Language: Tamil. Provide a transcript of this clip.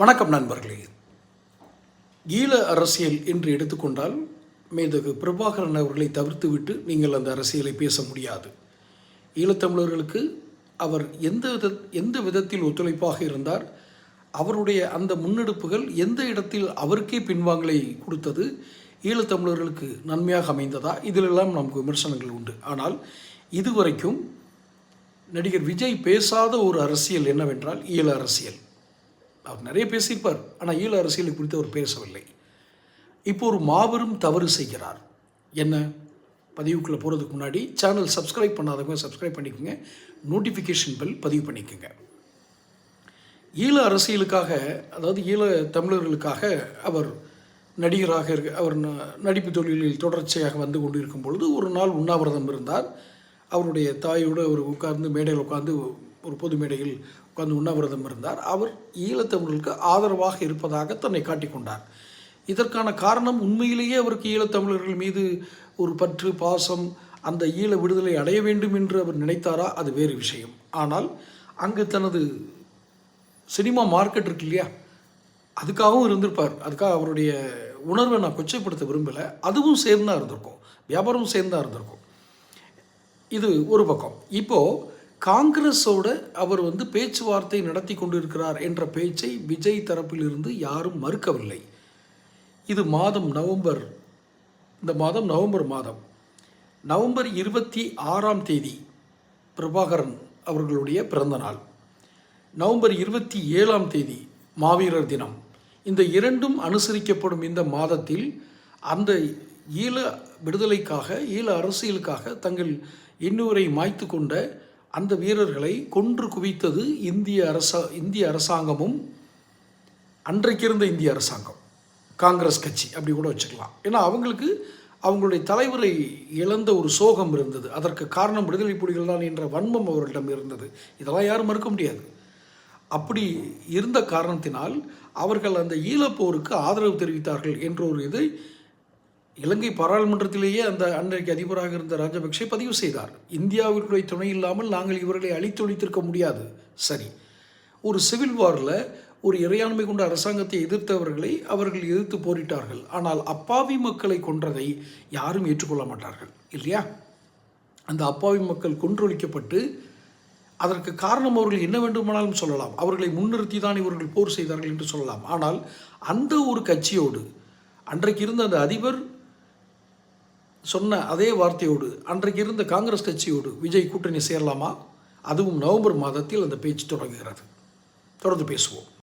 வணக்கம் நண்பர்களே. ஈழ அரசியல் என்று எடுத்துக்கொண்டால் மேதகு பிரபாகரன் அவர்களை தவிர்த்துவிட்டு நீங்கள் அந்த அரசியலை பேச முடியாது. ஈழத்தமிழர்களுக்கு அவர் எந்த வித எந்த விதத்தில் ஒத்துழைப்பாக இருந்தார் அவருடைய அந்த முன்னெடுப்புகள் எந்த இடத்தில் அவருக்கே பின்வாங்கலை கொடுத்தது ஈழத்தமிழர்களுக்கு நன்மையாக அமைந்ததா? இதிலெல்லாம் நமக்கு விமர்சனங்கள் உண்டு. ஆனால் இதுவரைக்கும் நடிகர் விஜய் பேசாத ஒரு அரசியல் என்னவென்றால் ஈழ அரசியல். அவர் நிறைய பேசியிருப்பார் ஆனால் ஈழ அரசியலை குறித்து அவர் பேசவில்லை. இப்போ ஒரு மாபெரும் தவறு செய்கிறார். என்ன? பதிவுக்குள்ளே போகிறதுக்கு முன்னாடி சேனல் சப்ஸ்கிரைப் பண்ணாதவங்க சப்ஸ்கிரைப் பண்ணிக்கோங்க. நோட்டிஃபிகேஷன் பெல் பதிவு பண்ணிக்கோங்க. ஈழ அரசியலுக்காக அதாவது ஈழ தமிழர்களுக்காக அவர் நடிகராக இருக்க அவர் ந- நடிப்பு தொழிலில் தொடர்ச்சியாக வந்து கொண்டிருக்கும் பொழுது ஒரு நாள் உண்ணாவிரதம் இருந்தார். அவருடைய தாயோடு அவர் உட்கார்ந்து மேடையில் உட்கார்ந்து ஒரு பொது மேடையில் உட்கார்ந்து உண்ணாவிரதம் இருந்தார். அவர் ஈழத்தமிழர்களுக்கு ஆதரவாக இருப்பதாக தன்னை காட்டிக்கொண்டார் இதற்கான காரணம் உண்மையிலேயே அவருக்கு ஈழத்தமிழர்கள் மீது ஒரு பற்று பாசம் அந்த ஈழ விடுதலை அடைய வேண்டும் என்று அவர் நினைத்தாரா? அது வேறு விஷயம். ஆனால் அங்கு தனது சினிமா மார்க்கெட் இருக்கு இல்லையா? அதுக்காகவும் இருந்திருப்பார். அதுக்காக அவருடைய உணர்வை நான் கொச்சைப்படுத்த விரும்பலை. அதுவும் சேர்ந்தா இருந்திருக்கும். வியாபாரமும் சேர்ந்தா இருந்திருக்கும். இது ஒரு பக்கம். இப்போது காங்கிரஸோட அவர் வந்து பேச்சுவார்த்தை நடத்தி கொண்டிருக்கிறார் என்ற பேச்சை விஜய் தரப்பிலிருந்து யாரும் மறுக்கவில்லை. இது மாதம் நவம்பர் இந்த மாதம் நவம்பர் மாதம். நவம்பர் இருபத்தி ஆறாம் தேதி பிரபாகரன் அவர்களுடைய பிறந்தநாள் நவம்பர் இருபத்தி ஏழாம் தேதி மாவீரர் தினம். இந்த இரண்டும் அனுசரிக்கப்படும் இந்த மாதத்தில் அந்த ஈழ விடுதலைக்காக ஈழ அரசியலுக்காக தங்கள் இன்னுவரை மாய்த்து கொண்ட அந்த வீரர்களை கொன்று குவித்தது இந்திய அரச இந்திய அரசாங்கமும் அன்றைக்கு இருந்த இந்திய அரசாங்கம் காங்கிரஸ் கட்சி அப்படி கூட வச்சுக்கலாம். ஏன்னா அவங்களுக்கு அவங்களுடைய தலைவரை இழந்த ஒரு சோகம் இருந்தது. அதற்கு காரணம் விடுதலை புலிகள் தான் என்ற வன்மம் அவர்களிடம் இருந்தது. இதெல்லாம் யாரும் மறுக்க முடியாது. அப்படி இருந்த காரணத்தினால் அவர்கள் அந்த ஈழப்போருக்கு ஆதரவு தெரிவித்தார்கள் என்ற ஒரு இதை இலங்கை பாராளுமன்றத்திலேயே அந்த அன்றைக்கு அதிபராக இருந்த ராஜபக்சே பதிவு செய்தார். இந்தியாவினுடைய துணை இல்லாமல் நாங்கள் இவர்களை அழித்தொழித்திருக்க முடியாது. சரி. ஒரு சிவில் வாரில் ஒரு இறையாண்மை கொண்ட அரசாங்கத்தை எதிர்த்தவர்களை அவர்கள் எதிர்த்து போரிட்டார்கள். ஆனால் அப்பாவி மக்களை கொன்றதை யாரும் ஏற்றுக்கொள்ள மாட்டார்கள். இல்லையா? அந்த அப்பாவி மக்கள் கொன்றொழிக்கப்பட்டு அதற்கு காரணம் அவர்கள் என்ன வேண்டுமானாலும் சொல்லலாம். அவர்களை முன்னிறுத்தி தான் இவர்கள் போர் செய்தார்கள் என்று சொல்லலாம். ஆனால் அந்த ஒரு கட்சியோடு அன்றைக்கு இருந்த அந்த அதிபர் சொன்ன அதே வார்த்தையோடு அன்றைக்கு இருந்த காங்கிரஸ் கட்சியோடு விஜய் கூட்டணி சேரலாமா? அதுவும் நவம்பர் மாதத்தில் அந்த பேச்சு தொடங்குகிறது. தொடர்ந்து பேசுவோம்.